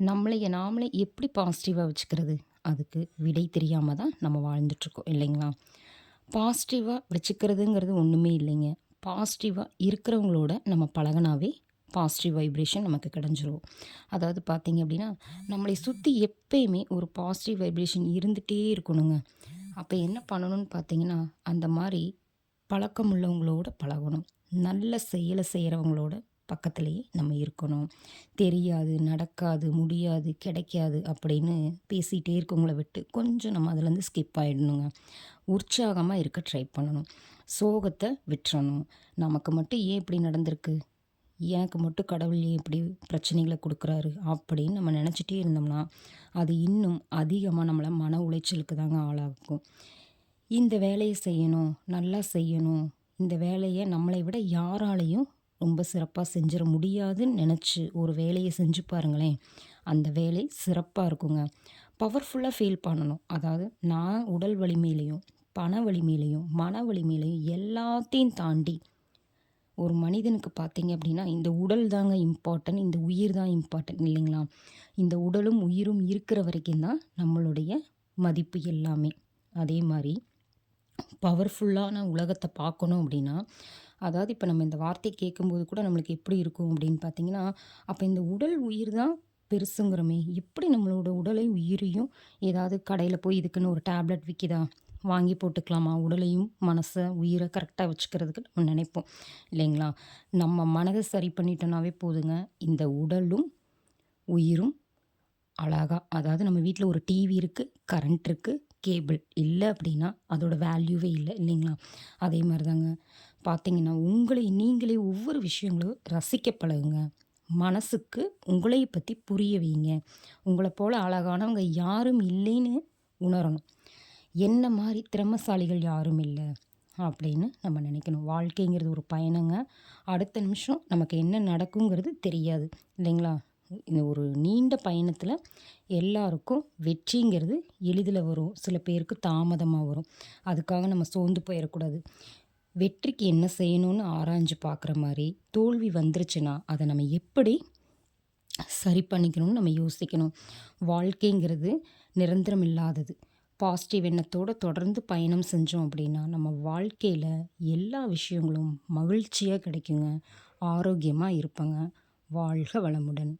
நம்மளைய நாமளே எப்படி பாசிட்டிவாக வச்சுக்கிறது? அதுக்கு விடை தெரியாமல் தான் நம்ம வாழ்ந்துட்டுருக்கோம் இல்லைங்களா? பாசிட்டிவாக வச்சுக்கிறதுங்கிறது ஒன்றுமே இல்லைங்க. பாசிட்டிவாக இருக்கிறவங்களோட நம்ம பழகினாவே பாசிட்டிவ் வைப்ரேஷன் நமக்கு கிடஞ்சிரும். அதாவது பார்த்திங்க அப்படின்னா நம்மளை சுற்றி எப்பயுமே ஒரு பாசிட்டிவ் வைப்ரேஷன் இருந்துகிட்டே இருக்கணுங்க. அப்போ என்ன பண்ணணும்னு பார்த்தீங்கன்னா அந்த மாதிரி பழக்கம் உள்ளவங்களோட பழகணும். நல்ல செயலை செய்கிறவங்களோட பக்கத்துலேயே நம்ம இருக்கணும். தெரியாது நடக்காது முடியாது கிடைக்காது அப்படின்னு பேசிகிட்டே இருக்கவங்கள விட்டு கொஞ்சம் நம்ம அதுலேருந்து ஸ்கிப் ஆகிடணுங்க உற்சாகமாக இருக்க ட்ரை பண்ணணும். சோகத்தை விட்டுறணும். நமக்கு மட்டும் ஏன் இப்படி நடந்திருக்கு? எனக்கு மட்டும் கடவுள் ஏன் இப்படி பிரச்சனைகளை கொடுக்குறாரு? அப்படின்னு நம்ம நினச்சிட்டே இருந்தோம்னா அது இன்னும் அதிகமாக நம்மளை மன உளைச்சலுக்கு தாங்க ஆளாகும் இந்த வேலையை செய்யணும் நல்லா செய்யணும். இந்த வேலையை நம்மளை விட யாராலையும் ரொம்ப சிறப்பாக செஞ்சிட முடியாதுன்னு நினச்சி ஒரு வேலையை செஞ்சு பாருங்களேன். அந்த வேலை சிறப்பாக இருக்குங்க. பவர்ஃபுல்லாக ஃபீல் பண்ணணும். அதாவது நான் உடல் வலிமையிலையும் பண வலிமையிலையும் மன வலிமையிலையும் எல்லாத்தையும் தாண்டி ஒரு மனிதனுக்கு பார்த்தீங்க அப்படின்னா இந்த உடல் தாங்க இம்பார்ட்டன்ட் இந்த உயிர் தான் இம்பார்ட்டன்ட் இல்லைங்களா? இந்த உடலும் உயிரும் இருக்கிற வரைக்கும் தான் நம்மளுடைய மதிப்பு எல்லாமே. அதே மாதிரி பவர்ஃபுல்லான உலகத்தை பார்க்கணும் அப்படின்னா அதாவது இப்போ நம்ம இந்த வார்த்தையை கேட்கும்போது கூட நம்மளுக்கு எப்படி இருக்கும் அப்படின்னு பார்த்தீங்கன்னா அப்போ இந்த உடல் உயிர் தான் பெருசுங்கிறமே. எப்படி நம்மளோட உடலை உயிரையும் ஏதாவது கடையில் போய் இதுக்குன்னு ஒரு டேப்லெட் விற்கிதா வாங்கி போட்டுக்கலாமா? உடலையும் மனசை உயிரை கரெக்டாக வச்சுக்கிறதுக்கு நம்ம நினைப்போம். இல்லைங்களா? நம்ம மனதை சரி பண்ணிட்டோன்னாவே போதுங்க. இந்த உடலும் உயிரும் அழகாக அதாவது நம்ம வீட்டில் ஒரு டிவி இருக்குது கரண்ட் இருக்குது கேபிள் இல்லை அப்படின்னா அதோட வேல்யூவே இல்லை இல்லைங்களா? அதே மாதிரி தாங்க பார்த்தீங்கன்னா உங்களை நீங்களே ஒவ்வொரு விஷயங்களும் ரசிக்க பழகுங்க. மனசுக்கு உங்களை பற்றி புரிய வைங்க. உங்களை போல் அழகானவங்க யாரும் இல்லைன்னு உணரணும். என்ன மாதிரி திறமசாலிகள் யாரும் இல்லை அப்படின்னு நம்ம நினைக்கணும். வாழ்க்கைங்கிறது ஒரு பயணங்க. அடுத்த நிமிஷம் நமக்கு என்ன நடக்குங்கிறது தெரியாது இல்லைங்களா? இந்த ஒரு நீண்ட பயணத்தில் எல்லாருக்கும் வெற்றிங்கிறது எளிதில் வரும். சில பேருக்கு தாமதமாக வரும். அதுக்காக நம்ம சோர்ந்து போயிடக்கூடாது வெற்றிக்கு என்ன செய்யணும்னு ஆராய்ஞ்சு பார்க்குற மாதிரி தோல்வி வந்துருச்சுன்னா அதை நம்ம எப்படி சரி பண்ணிக்கணும்னு நம்ம யோசிக்கணும். வாழ்க்கைங்கிறது நிரந்தரம் இல்லாதது. பாசிட்டிவ் எண்ணத்தோடு தொடர்ந்து பயணம் செஞ்சோம் அப்படின்னா நம்ம வாழ்க்கையில் எல்லா விஷயங்களும் மகிழ்ச்சியாக கிடைக்குங்க. ஆரோக்கியமாக இருப்பங்க. வாழ்க வளமுடன்.